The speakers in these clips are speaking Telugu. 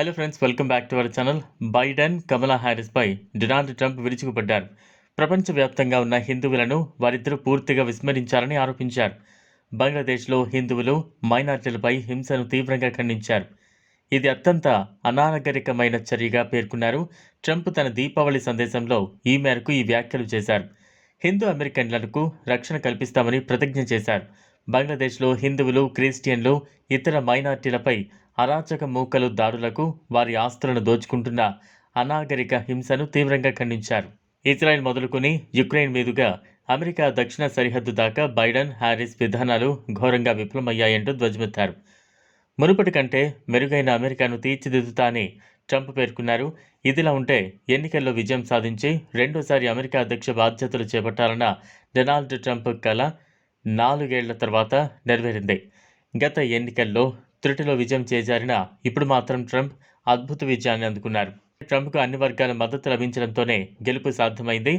Hello friends welcome back to our channel Biden Kamala హ్యారిస్పై Donald Trump విరుచుకుపడ్డారు. ప్రపంచవ్యాప్తంగా ఉన్న హిందువులను వారిద్దరూ పూర్తిగా విస్మరించారని ఆరోపించారు. బంగ్లాదేశ్లో హిందువులు మైనార్టీలపై హింసను తీవ్రంగా ఖండించారు. ఇది అత్యంత అనాగరికమైన చర్యగా పేర్కొన్నారు. ట్రంప్ తన దీపావళి సందేశంలో ఈ మేరకు ఈ వ్యాఖ్యలు చేశారు. హిందూ అమెరికన్లకు రక్షణ కల్పిస్తామని ప్రతిజ్ఞ చేశారు. బంగ్లాదేశ్లో హిందువులు క్రిస్టియన్లు ఇతర మైనార్టీలపై అరాచక మూకలు దాడులకు వారి ఆస్తులను దోచుకుంటున్న అనాగరిక హింసను తీవ్రంగా ఖండించారు. ఇజ్రాయెల్ మొదలుకొని యుక్రెయిన్ మీదుగా అమెరికా దక్షిణ సరిహద్దు దాకా బైడెన్ హ్యారిస్ విధానాలు ఘోరంగా విఫలమయ్యాయంటూ ధ్వజమెత్తారు. మునుపటి కంటే మెరుగైన అమెరికాను తీర్చిదిద్దుతా అని ట్రంప్ పేర్కొన్నారు. ఇదిలా ఉంటే ఎన్నికల్లో విజయం సాధించి రెండోసారి అమెరికా అధ్యక్ష బాధ్యతలు చేపట్టాలన్న డొనాల్డ్ ట్రంప్ కల నాలుగేళ్ళ తర్వాత నెరవేరింది. గత ఎన్నికల్లో త్రుటిలో విజయం చేజారిన ఇప్పుడు మాత్రం ట్రంప్ అద్భుత విజయాన్ని అందుకున్నారు. ట్రంప్కు అన్ని వర్గాల మద్దతు లభించడంతోనే గెలుపు సాధ్యమైంది.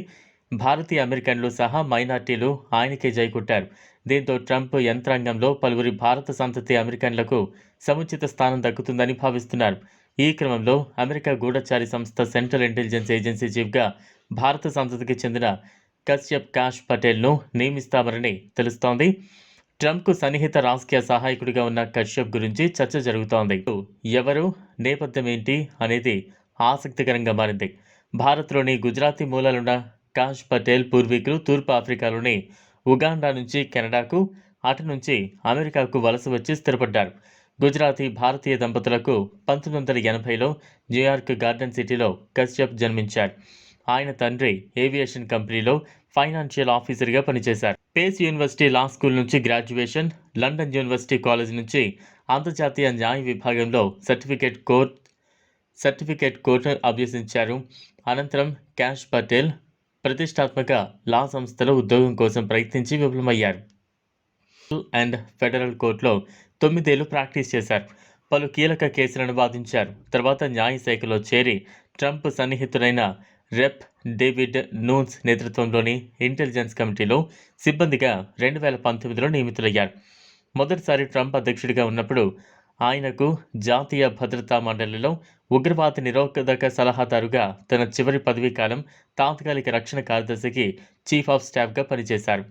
భారతీయ అమెరికన్లు సహా మైనార్టీలు ఆయనకే జైకొట్టారు దీంతో ట్రంప్ యంత్రాంగంలో పలువురి భారత సంతతి అమెరికన్లకు సముచిత స్థానం దక్కుతుందని భావిస్తున్నారు. ఈ క్రమంలో అమెరికా గూఢచారి సంస్థ సెంట్రల్ ఇంటెలిజెన్స్ ఏజెన్సీ చీఫ్గా భారత సంతతికి చెందిన కశ్యప్ కాష్ పటేల్ను నియమిస్తామని తెలుస్తోంది. ట్రంప్కు సన్నిహిత రాజకీయ సహాయకుడిగా ఉన్న కశ్యప్ గురించి చర్చ జరుగుతోంది. ఎవరు? నేపథ్యం ఏంటి? అనేది ఆసక్తికరంగా మారింది. భారత్లోని గుజరాతీ మూలాలున్న కాష్ పటేల్ పూర్వీకులు తూర్పు ఆఫ్రికాలోని ఉగాండా నుంచి కెనడాకు అటు నుంచి అమెరికాకు వలస వచ్చి స్థిరపడ్డారు. గుజరాతీ భారతీయ దంపతులకు పంతొమ్మిది వందల ఎనభైలో న్యూయార్క్ గార్డెన్ సిటీలో కశ్యప్ జన్మించారు. ఆయన తండ్రి ఏవియేషన్ కంపెనీలో ఫైనాన్షియల్ ఆఫీసర్గా పనిచేశారు. పేస్ యూనివర్సిటీ లా స్కూల్ నుంచి గ్రాడ్యుయేషన్ లండన్ యూనివర్సిటీ కాలేజ్ నుంచి అంతర్జాతీయ న్యాయ విభాగంలో సర్టిఫికేట్ కోర్ట్ సర్టిఫికేట్ కోర్టు అభ్యసించారు. అనంతరం క్యాష్ పటేల్ ప్రతిష్టాత్మక లా సంస్థలో ఉద్యోగం కోసం ప్రయత్నించి విఫలమయ్యారు. అండ్ ఫెడరల్ కోర్టులో తొమ్మిదేళ్ళు ప్రాక్టీస్ చేశారు. పలు కీలక కేసులను వాదించారు. తర్వాత న్యాయశాఖలో చేరి ట్రంప్ సన్నిహితుడైన రెప్ డేవిడ్ నూన్స్ నేతృత్వంలోని ఇంటెలిజెన్స్ కమిటీలో సిబ్బందిగా రెండు వేల పంతొమ్మిదిలో నియమితులయ్యారు. మొదటిసారి ట్రంప్ అధ్యక్షుడిగా ఉన్నప్పుడు ఆయనకు జాతీయ భద్రతా మండలిలో ఉగ్రవాద నిరోధక సలహాదారుగా తన చివరి పదవీ కాలం తాత్కాలిక రక్షణ కార్యదర్శికి చీఫ్ ఆఫ్ స్టాఫ్గా పనిచేశారు.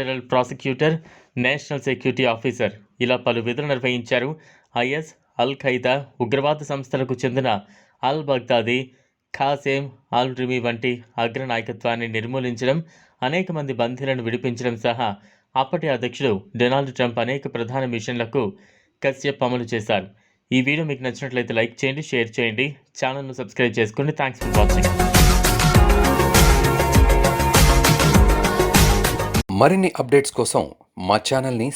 Federal prosecutor national security officer ఇలా పలు విధులు నిర్వహించారు. ఐఎస్ అల్ ఖైదా ఉగ్రవాద సంస్థలకు చెందిన అల్ బగ్దాది ఖాసేం ఆల్రిమి వంటి అగ్ర నాయకత్వాన్ని నిర్మూలించడం అనేక మంది బందీలను విడిపించడం సహా అప్పటి అధ్యక్షుడు డొనాల్డ్ ట్రంప్ అనేక ప్రధాన మిషన్లకు కశ్యప్ అమలు చేశారు. ఈ వీడియో మీకు నచ్చినట్లయితే లైక్ చేయండి షేర్ చేయండి. ఛానల్ను సబ్స్క్రైబ్ చేసుకోండి. Thanks for watching. మరిన్ని అప్డేట్స్ కోసం మా ఛానల్ని